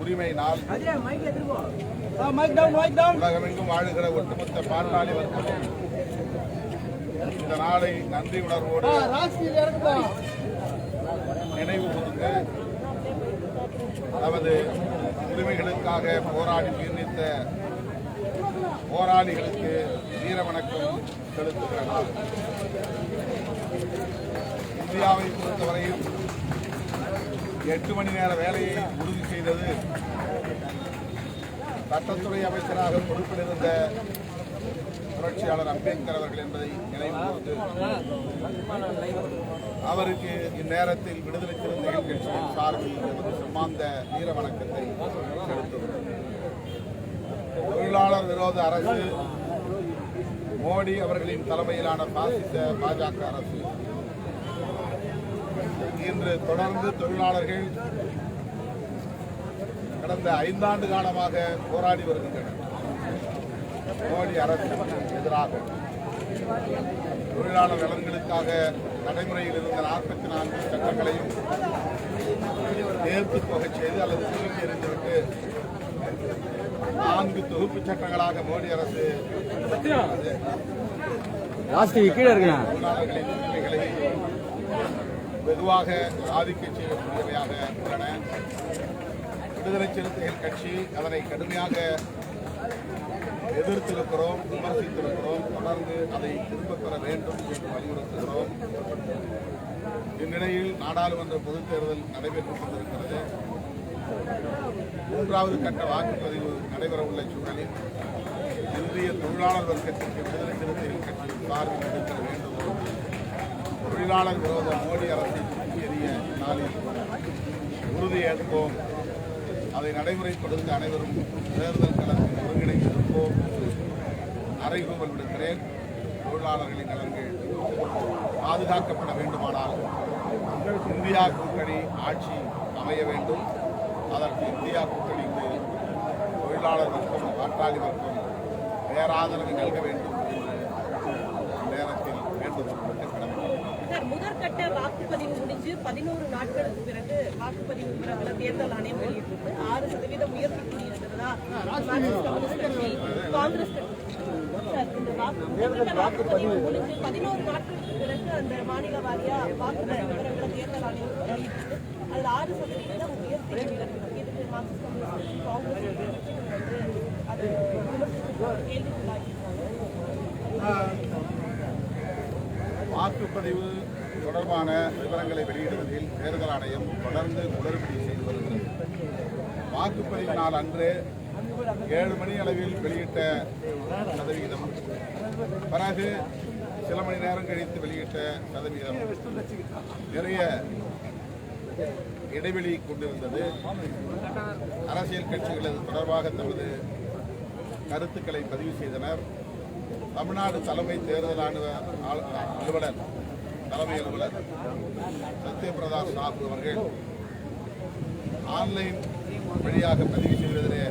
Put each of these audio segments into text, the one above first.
உரிமை நாள். உலகமெங்கும் வாழுகிற ஒட்டுமொத்த பாட்டாளி வர்க்கம் இந்த நாளை நன்றி உணர்வோடு நினைவு கூர்ந்து நமது உரிமைகளுக்காக போராடி உயிர்நீத்த போராளிகளுக்கு வீர வணக்கம் செலுத்துகிற நாள். இந்தியாவை பொறுத்தவரையில் எட்டு மணி நேர வேலையை உறுதி செய்தது சட்டத்துறை அமைச்சராக பொறுப்பில் இருந்த புரட்சியாளர் அம்பேத்கர் அவர்கள் என்பதை நினைவு அவருக்கு இந்நேரத்தில் விடுதலை சிறுத்தைகள் கட்சியின் சார்பில் எமது சம்மாந்த வீர வணக்கத்தை தொழிலாளர் விரோத அரசு மோடி அவர்களின் தலைமையிலான பாசிச பாஜக அரசு இன்று தொடர்ந்து தொழிலாளர்கள் கடந்த ஐந்தாண்டு காலமாக போராடி வருகின்றனர். மோடி அரசுக்கு எதிராக தொழிலாளர் நலன்களுக்காக நடைமுறையில் இருந்த நாற்பத்தி நான்கு சட்டங்களையும் நேர்த்து போகச் செய்து அல்லது சுருக்கி எறிந்துவிட்டு நான்கு தொகுப்பு சட்டங்களாக மோடி அரசு தொழிலாளர்களின் உரிமைகளை வெகுவாக ஆதிக்கம் செய்யக்கூடியவையாக உள்ளன. விடுதலை சிறுத்தைகள் கட்சி அதனை கடுமையாக எதிர்த்திருக்கிறோம் விமர்சித்திருக்கிறோம் தொடர்ந்து அதை திரும்பப் பெற வேண்டும் என்று வலியுறுத்துகிறோம். இந்நிலையில் நாடாளுமன்ற பொதுத் தேர்தல் நடைபெற்றுக் கொண்டிருக்கிறது. மூன்றாவது கட்ட வாக்குப்பதிவு நடைபெறவுள்ள சூழலில் இந்திய தொழிலாளர் வர்க்கத்திற்கு விடுதலை சிறுத்தைகள் கட்சி சார்பில் எடுக்கிற வேண்டுகோள் தொழிலாளர் விரோத மோடி அரசின் எறிய நாளில் உறுதியேற்போம் அதை நடைமுறைப்படுத்த அனைவரும் தேர்தல் களத்தில் ஒருங்கிணைந்திருப்போம் அறைகூவல் விடுக்கிறேன். தொழிலாளர்களின் நலன்கள் பாதுகாக்கப்பட வேண்டுமானால் இந்தியா கூட்டணி ஆட்சி அமைய வேண்டும். அதற்கு இந்தியா கூட்டணிக்கு தொழிலாளர் வர்க்கம் பாட்டாளி வர்க்கம் பேராதரவை நல்க வேண்டும் என்று நேரத்தில் வேண்டுகோள் விடுக்க முதற்கட்ட வாக்குப்பதிவு முடிஞ்சு பதினோரு நாட்களுக்கு பிறகு வாக்குப்பதிவு விவரங்களை தேர்தல் ஆணையம் வெளியிட்டிருக்கு. ஆறு சதவீதம் உயர்த்தி கூறியிருக்கிறதா காங்கிரஸ் கட்சி இந்த வாக்கு வாக்குப்பதிவு முடிஞ்சு பதினோரு நாட்களுக்கு பிறகு அந்த மாநில வாரியா வாக்குப்பதிவு விவரங்களை தேர்தல் ஆணையம் வெளியிட்டிருக்கு. அதுல ஆறு சதவீதம் உயர்த்தி இதுக்கு மார்க்சிஸ்ட் கம்யூனிஸ்ட் காங்கிரஸ் கட்சி வந்து அது விமர்சித்து வாக்குப்பதிவு தொடர்பான விவரங்களை வெளியிடுவதில் தேர்தல் ஆணையம் தொடர்ந்து குளறுபடி செய்து வருகிறது. வாக்குப்பதிவு நாள் அன்று ஏழு மணி அளவில் வெளியிட்ட சதவிகிதம் பிறகு சில மணி நேரம் கழித்து வெளியிட்ட சதவிகிதம் நிறைய இடைவெளி கொண்டிருந்தது. அரசியல் கட்சிகள் தொடர்பாக தமது கருத்துக்களை பதிவு செய்தனர். தமிழ்நாடு தலைமை தேர்தல் அலுவலர் தலைமை அலுவலர் சத்யபிரதா சாஹூ அவர்கள் ஆன்லைன் வழியாக பதிவு செய்வதிலே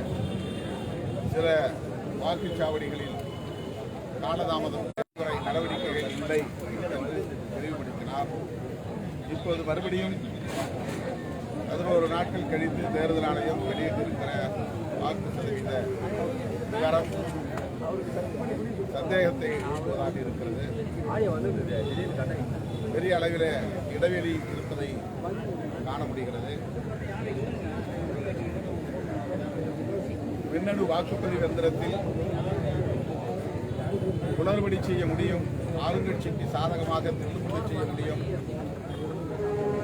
சில வாக்குச்சாவடிகளில் காலதாமதம் நடவடிக்கைகள் இல்லை என்று தெளிவுபடுத்தினார் இப்போது மறுபடியும் பதினோரு நாட்கள் கழித்து தேர்தல் ஆணையம் வெளியிட்டிருக்கிற வாக்கு சதவீத விவரம் சந்தேகத்தை எழுப்புவதாக இருக்கிறது. பெரிய அளவில் இடைவெளி இருப்பதை காண முடிகிறது. மின்னணு வாக்குப்பதிவு எந்திரத்தில் குளறுபடி செய்ய முடியும் ஆளுங்கட்சிக்கு சாதகமாக திருப்பதி செய்ய முடியும்.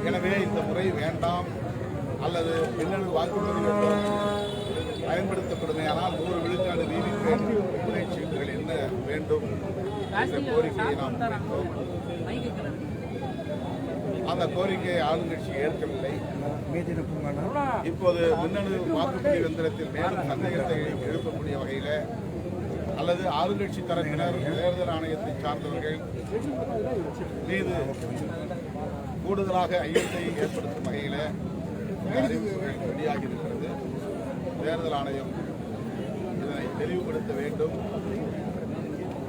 எனவே இந்த முறை வேண்டாம். அல்லது மின்னணு வாக்குப்பதிவு பயன்படுத்தப்படும் ஆனால் நூறு விழுக்காடு வீவிபேட் விடுதலை சீட்டுகள் என்ன வேண்டும்? என்ற கோரிக்கையை நாம் அந்த கோரிக்கையை ஆளுங்கட்சி ஏற்கவில்லை. இப்போது மின்னணு வாக்குப்பதிவு எந்திரத்தில் மேலும் சந்தேகத்தை எழுப்பக்கூடிய வகையில் அல்லது ஆளுங்கட்சி தரப்பினர் தேர்தல் ஆணையத்தை சார்ந்தவர்கள் மீது கூடுதலாக ஐயத்தை ஏற்படுத்தும் வகையில் அறிவிப்புகள் வெளியாகி இருக்கிறது. தேர்தல் ஆணையம் இதனை தெளிவுபடுத்த வேண்டும்.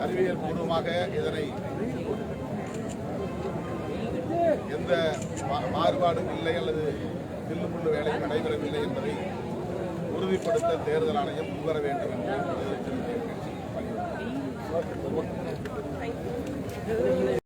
அறிவியல் பூர்வமாக இதனை எந்த மா- மாறுபாடும் இல்லை அல்லது தில்லுமுள்ளு வேலை நடைபெறவில்லை என்பதை உறுதிப்படுத்த தேர்தல் ஆணையம் முன்வர வேண்டும் என்று